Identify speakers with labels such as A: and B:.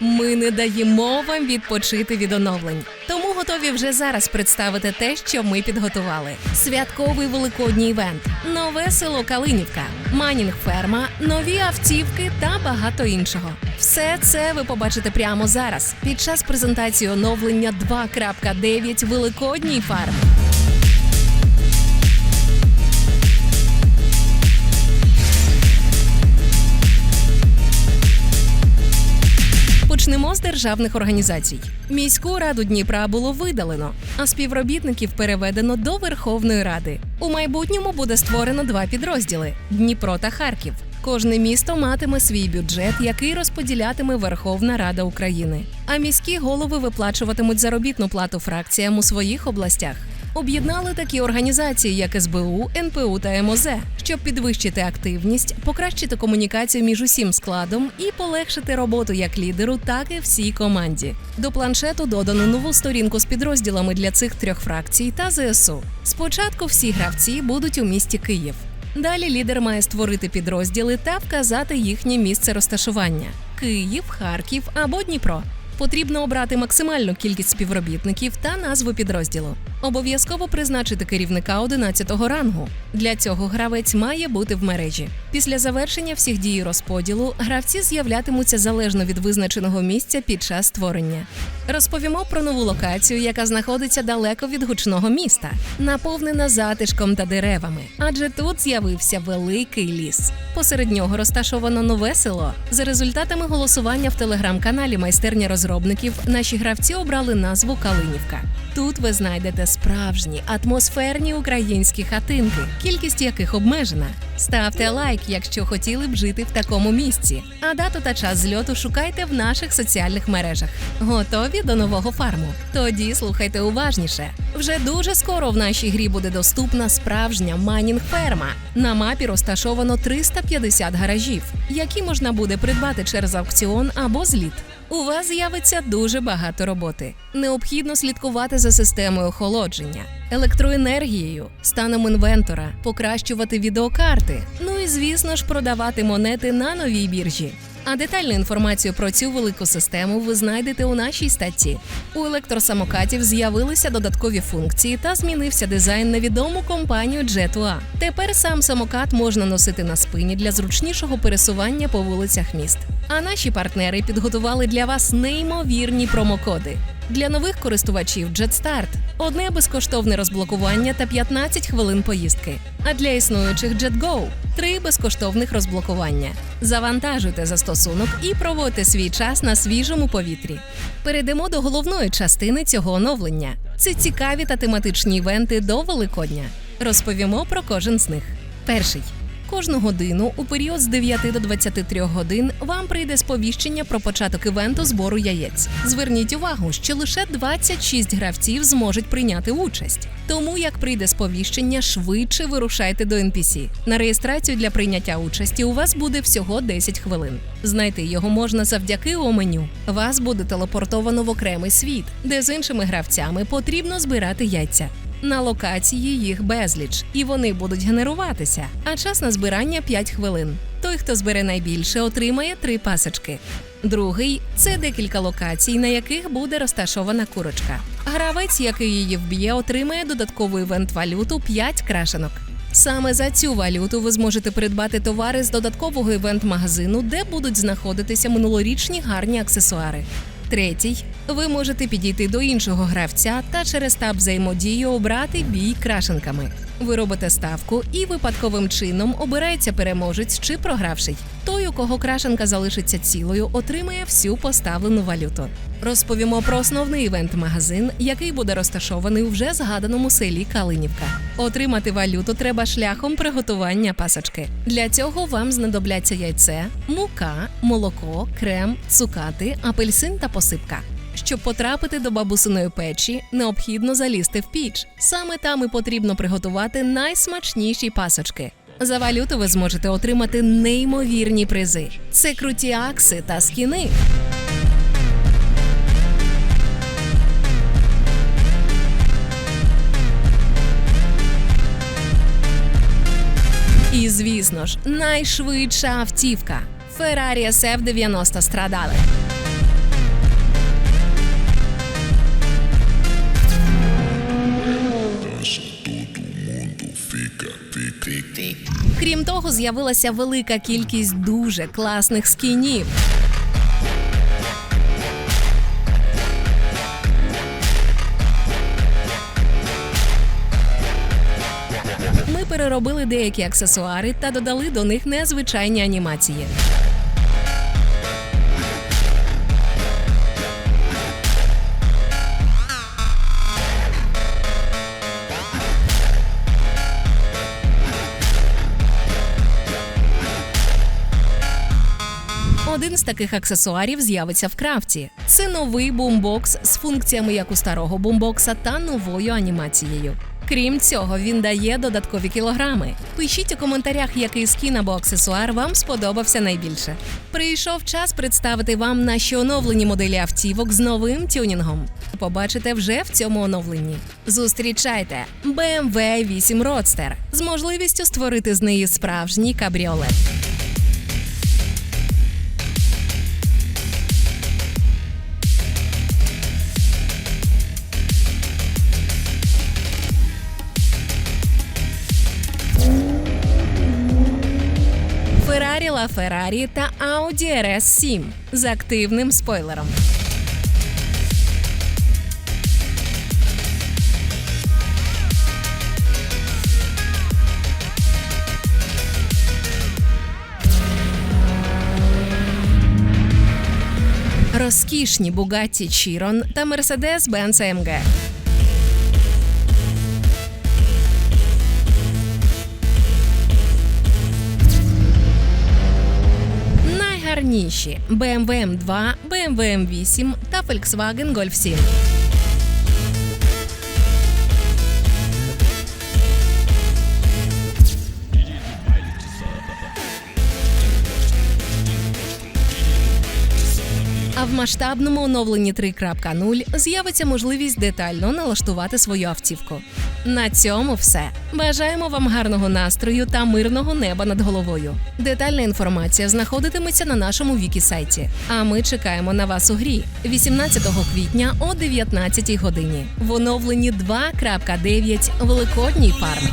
A: Ми не даємо вам відпочити від оновлень. Тому готові вже зараз представити те, що ми підготували: святковий великодній івент, нове село Калинівка, Манінг ферма, нові автівки та багато іншого. Все це ви побачите прямо зараз під час презентації оновлення 2.9 Великодній фарм. Почнемо з державних організацій. Міську раду Дніпра було видалено, а співробітників переведено до Верховної Ради. У майбутньому буде створено два підрозділи: Дніпро та Харків. Кожне місто матиме свій бюджет, який розподілятиме Верховна Рада України. А міські голови виплачуватимуть заробітну плату фракціям у своїх областях. Об'єднали такі організації, як СБУ, НПУ та МОЗ, щоб підвищити активність, покращити комунікацію між усім складом і полегшити роботу як лідеру, так і всій команді. До планшету додано нову сторінку з підрозділами для цих трьох фракцій та ЗСУ. Спочатку всі гравці будуть у місті Київ. Далі лідер має створити підрозділи та вказати їхнє місце розташування: Київ, Харків або Дніпро. Потрібно обрати максимальну кількість співробітників та назву підрозділу. Обов'язково призначити керівника 11-го рангу. Для цього гравець має бути в мережі. Після завершення всіх дій розподілу гравці з'являтимуться залежно від визначеного місця під час створення. Розповімо про нову локацію, яка знаходиться далеко від гучного міста, наповнена затишком та деревами. Адже тут з'явився великий ліс. Посеред нього розташовано нове село. За результатами голосування в телеграм-каналі майстерня розробників наші гравці обрали назву Калинівка. Тут ви знайдете справжні атмосферні українські хатинки, кількість яких обмежена. Ставте лайк, якщо хотіли б жити в такому місці. А дату та час зльоту шукайте в наших соціальних мережах. Готові до нового фарму? Тоді слухайте уважніше. Вже дуже скоро в нашій грі буде доступна справжня майнінг ферма. На мапі розташовано 350 гаражів, які можна буде придбати через аукціон або зліт. У вас з'явиться дуже багато роботи. Необхідно слідкувати за системою охолодження, електроенергією, станом інвентора, покращувати відеокарти. Ну і звісно ж продавати монети на новій біржі. А детальну інформацію про цю велику систему ви знайдете у нашій статті. У електросамокатів з'явилися додаткові функції та змінився дизайн на відому компанію Jet2A. Тепер сам самокат можна носити на спині для зручнішого пересування по вулицях міст. А наші партнери підготували для вас неймовірні промокоди. Для нових користувачів JetStart – одне безкоштовне розблокування та 15 хвилин поїздки. А для існуючих JetGo – три безкоштовних розблокування. Завантажуйте застосунок і проводьте свій час на свіжому повітрі. Перейдемо до головної частини цього оновлення. Це цікаві та тематичні івенти до Великодня. Розповімо про кожен з них. Перший. Кожну годину у період з 9 до 23 годин вам прийде сповіщення про початок івенту збору яєць. Зверніть увагу, що лише 26 гравців зможуть прийняти участь. Тому як прийде сповіщення, швидше вирушайте до NPC. На реєстрацію для прийняття участі у вас буде всього 10 хвилин. Знайти його можна завдяки у меню. Вас буде телепортовано в окремий світ, де з іншими гравцями потрібно збирати яйця. На локації їх безліч, і вони будуть генеруватися. А час на збирання 5 хвилин. Той, хто збере найбільше, отримає три пасочки. Другий це декілька локацій, на яких буде розташована курочка. Гравець, який її вб'є, отримає додаткову івент-валюту 5 крашенок. Саме за цю валюту ви зможете придбати товари з додаткового івент-магазину, де будуть знаходитися минулорічні гарні аксесуари. Третій ви можете підійти до іншого гравця та через таб взаємодії обрати бій крашенками. Ви робите ставку і випадковим чином обирається переможець чи програвший. У кого крашенка залишиться цілою, отримає всю поставлену валюту. Розповімо про основний івент-магазин, який буде розташований у вже згаданому селі Калинівка. Отримати валюту треба шляхом приготування пасочки. Для цього вам знадобляться яйце, мука, молоко, крем, цукати, апельсин та посипка. Щоб потрапити до бабусиної печі, необхідно залізти в піч. Саме там і потрібно приготувати найсмачніші пасочки. За валюту ви зможете отримати неймовірні призи. Це круті акси та скіни. І звісно ж, найшвидша автівка Ferrari SF90 страдали. Фіка. Крім того, з'явилася велика кількість дуже класних скінів. Ми переробили деякі аксесуари та додали до них незвичайні анімації. Один з таких аксесуарів з'явиться в крафті. Це новий бумбокс з функціями як у старого бумбокса та новою анімацією. Крім цього, він дає додаткові кілограми. Пишіть у коментарях, який скін або аксесуар вам сподобався найбільше. Прийшов час представити вам наші оновлені моделі автівок з новим тюнінгом. Побачите вже в цьому оновленні. Зустрічайте BMW 8 Roadster з можливістю створити з неї справжній кабріолет. Ferrari LaFerrari та Audi RS7 з активним спойлером. Розкішні Bugatti Chiron та Mercedes-Benz AMG. Найгарніші BMW M2, BMW M8 та Volkswagen Golf 7. В масштабному оновленні 3.0 з'явиться можливість детально налаштувати свою автівку. На цьому все. Бажаємо вам гарного настрою та мирного неба над головою. Детальна інформація знаходитиметься на нашому вікі сайті. А ми чекаємо на вас у грі 18 квітня о 19 годині в оновленні 2.9 Великодній фарм.